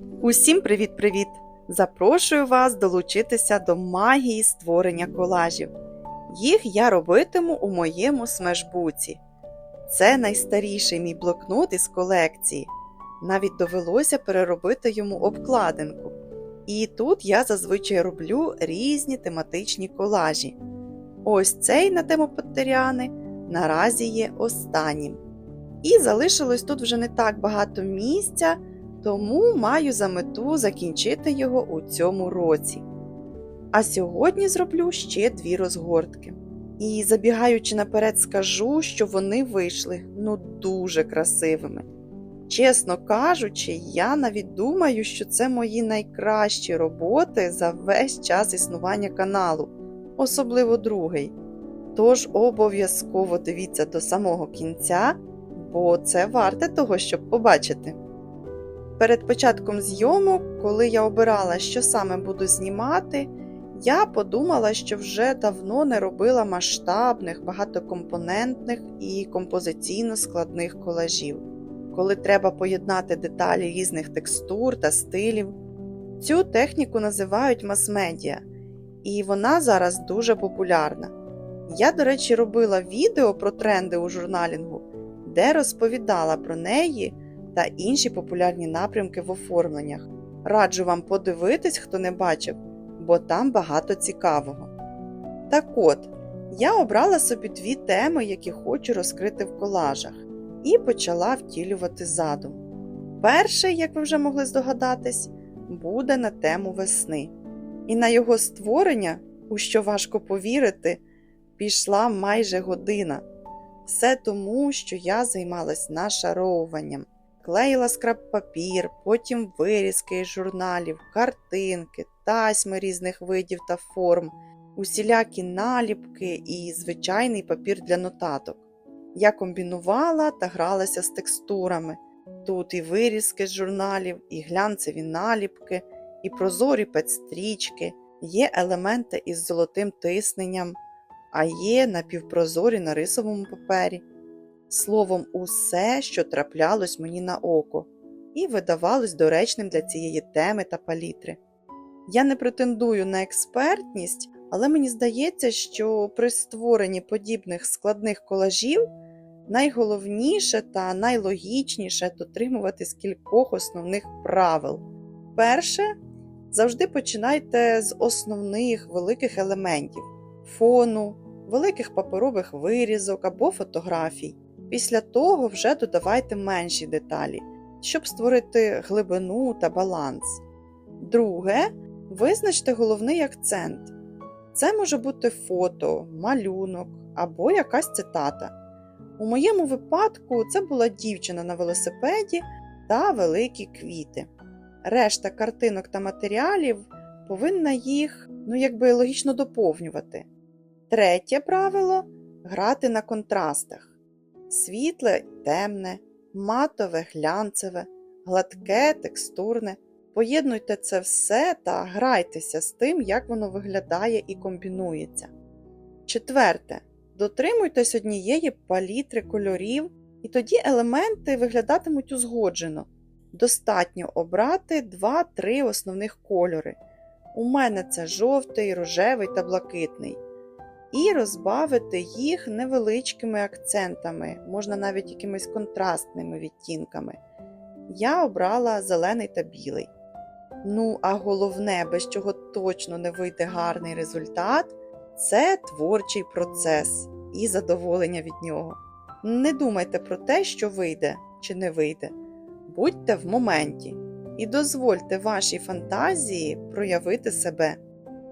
Усім привіт-привіт! Запрошую вас долучитися до магії створення колажів. Їх я робитиму у моєму смешбуці. Це найстаріший мій блокнот із колекції. Навіть довелося переробити йому обкладинку. І тут я зазвичай роблю різні тематичні колажі. Ось цей на тему Поттеріани наразі є останнім. І залишилось тут вже не так багато місця, тому маю за мету закінчити його у цьому році. А сьогодні зроблю ще дві розгортки. І забігаючи наперед, скажу, що вони вийшли ну дуже красивими. Чесно кажучи, я навіть думаю, що це мої найкращі роботи за весь час існування каналу, особливо другий. Тож обов'язково дивіться до самого кінця, бо це варте того, щоб побачити. Перед початком зйомок, коли я обирала, що саме буду знімати, я подумала, що вже давно не робила масштабних, багатокомпонентних і композиційно складних колажів, коли треба поєднати деталі різних текстур та стилів. Цю техніку називають мас-медіа, і вона зараз дуже популярна. Я, до речі, робила відео про тренди у журналінгу, де розповідала про неї та інші популярні напрямки в оформленнях. Раджу вам подивитись, хто не бачив, бо там багато цікавого. Так от, я обрала собі дві теми, які хочу розкрити в колажах, і почала втілювати задум. Перший, як ви вже могли здогадатись, буде на тему весни. І на його створення, у що важко повірити, пішла майже година. Все тому, що я займалась нашаровуванням клеїла скраб-папір, потім вирізки із журналів, картинки, тасьми різних видів та форм, усілякі наліпки і звичайний папір для нотаток. Я комбінувала та гралася з текстурами. Тут і вирізки з журналів, і глянцеві наліпки, і прозорі пецстрічки, є елементи із золотим тисненням, а є напівпрозорі на рисовому папері словом, усе, що траплялось мені на око, і видавалось доречним для цієї теми та палітри. Я не претендую на експертність, але мені здається, що при створенні подібних складних колажів найголовніше та найлогічніше дотримуватись кількох основних правил. Перше, завжди починайте з основних великих елементів фону, великих паперових вирізок або фотографій. Після того вже додавайте менші деталі, щоб створити глибину та баланс. Друге, визначте головний акцент. Це може бути фото, малюнок або якась цитата. У моєму випадку це була дівчина на велосипеді та великі квіти. Решта картинок та матеріалів повинна їх, ну якби логічно доповнювати. Третє правило грати на контрастах світле, темне, матове, глянцеве, гладке, текстурне. Поєднуйте це все та грайтеся з тим, як воно виглядає і комбінується. Четверте. Дотримуйтесь однієї палітри кольорів, і тоді елементи виглядатимуть узгоджено. Достатньо обрати 2-3 основних кольори. У мене це жовтий, рожевий та блакитний і розбавити їх невеличкими акцентами, можна навіть якимись контрастними відтінками. Я обрала зелений та білий. Ну, а головне, без чого точно не вийде гарний результат, це творчий процес і задоволення від нього. Не думайте про те, що вийде чи не вийде. Будьте в моменті і дозвольте вашій фантазії проявити себе.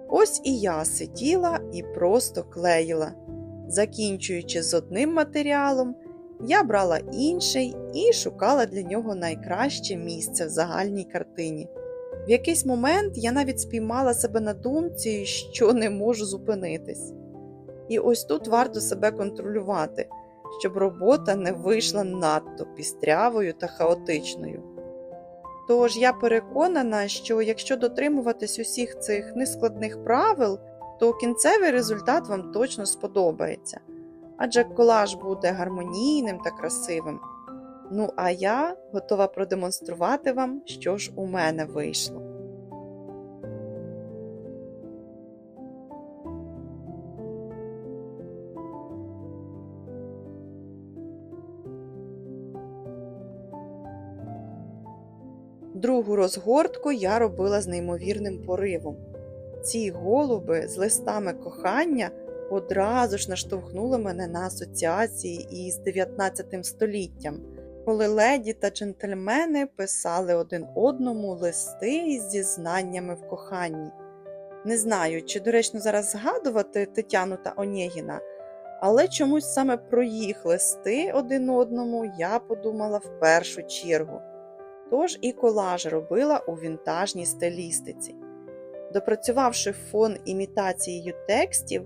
Ось і я сиділа і просто клеїла. Закінчуючи з одним матеріалом, я брала інший і шукала для нього найкраще місце в загальній картині. В якийсь момент я навіть спіймала себе на думці, що не можу зупинитись. І ось тут варто себе контролювати, щоб робота не вийшла надто пістрявою та хаотичною. Тож я переконана, що якщо дотримуватись усіх цих нескладних правил, то кінцевий результат вам точно сподобається, адже колаж буде гармонійним та красивим. Ну, а я готова продемонструвати вам, що ж у мене вийшло. Другу розгортку я робила з неймовірним поривом. Ці голуби з листами кохання одразу ж наштовхнули мене на асоціації із 19 століттям, коли леді та джентльмени писали один одному листи із зізнаннями в коханні. Не знаю, чи доречно зараз згадувати Тетяну та Онєгіна, але чомусь саме про їх листи один одному я подумала в першу чергу. Тож і колаж робила у вінтажній стилістиці. Допрацювавши фон імітацією текстів,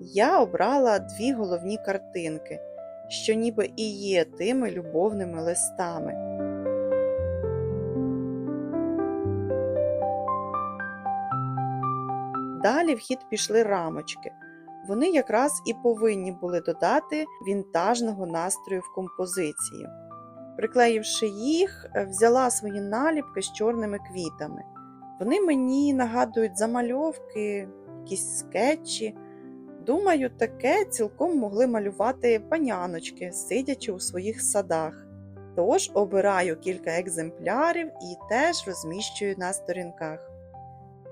я обрала дві головні картинки, що ніби і є тими любовними листами. Далі в хід пішли рамочки. Вони якраз і повинні були додати вінтажного настрою в композицію. Приклеївши їх, взяла свої наліпки з чорними квітами. Вони мені нагадують замальовки, якісь скетчі. Думаю, таке цілком могли малювати паняночки, сидячи у своїх садах. Тож обираю кілька екземплярів і теж розміщую на сторінках.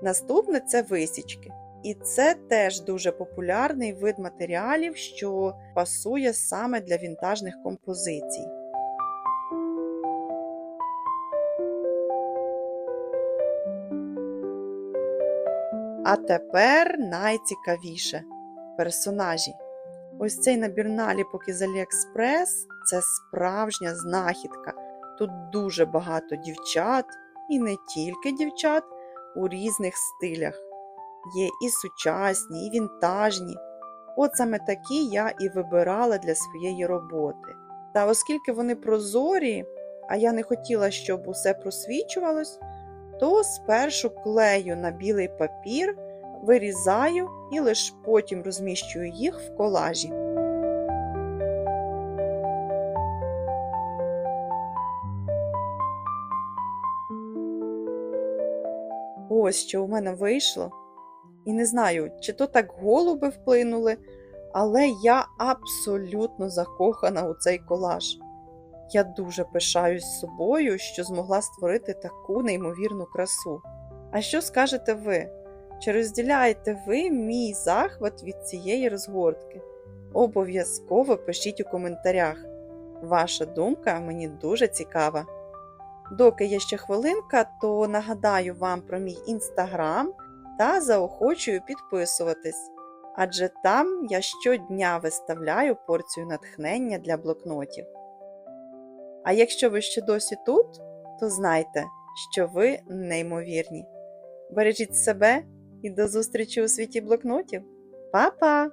Наступне це висічки. І це теж дуже популярний вид матеріалів, що пасує саме для вінтажних композицій. А тепер найцікавіше персонажі. Ось цей набір наліпок із AliExpress – це справжня знахідка. Тут дуже багато дівчат, і не тільки дівчат у різних стилях. Є і сучасні, і вінтажні. От саме такі я і вибирала для своєї роботи. Та оскільки вони прозорі, а я не хотіла, щоб усе просвічувалось, то спершу клею на білий папір, вирізаю і лише потім розміщую їх в колажі. Ось що у мене вийшло. І не знаю, чи то так голуби вплинули, але я абсолютно закохана у цей колаж. Я дуже пишаюсь собою, що змогла створити таку неймовірну красу. А що скажете ви? Чи розділяєте ви мій захват від цієї розгортки? Обов'язково пишіть у коментарях. Ваша думка мені дуже цікава. Доки є ще хвилинка, то нагадаю вам про мій інстаграм та заохочую підписуватись, адже там я щодня виставляю порцію натхнення для блокнотів. А якщо ви ще досі тут, то знайте, що ви неймовірні. Бережіть себе і до зустрічі у світі блокнотів. Па-па!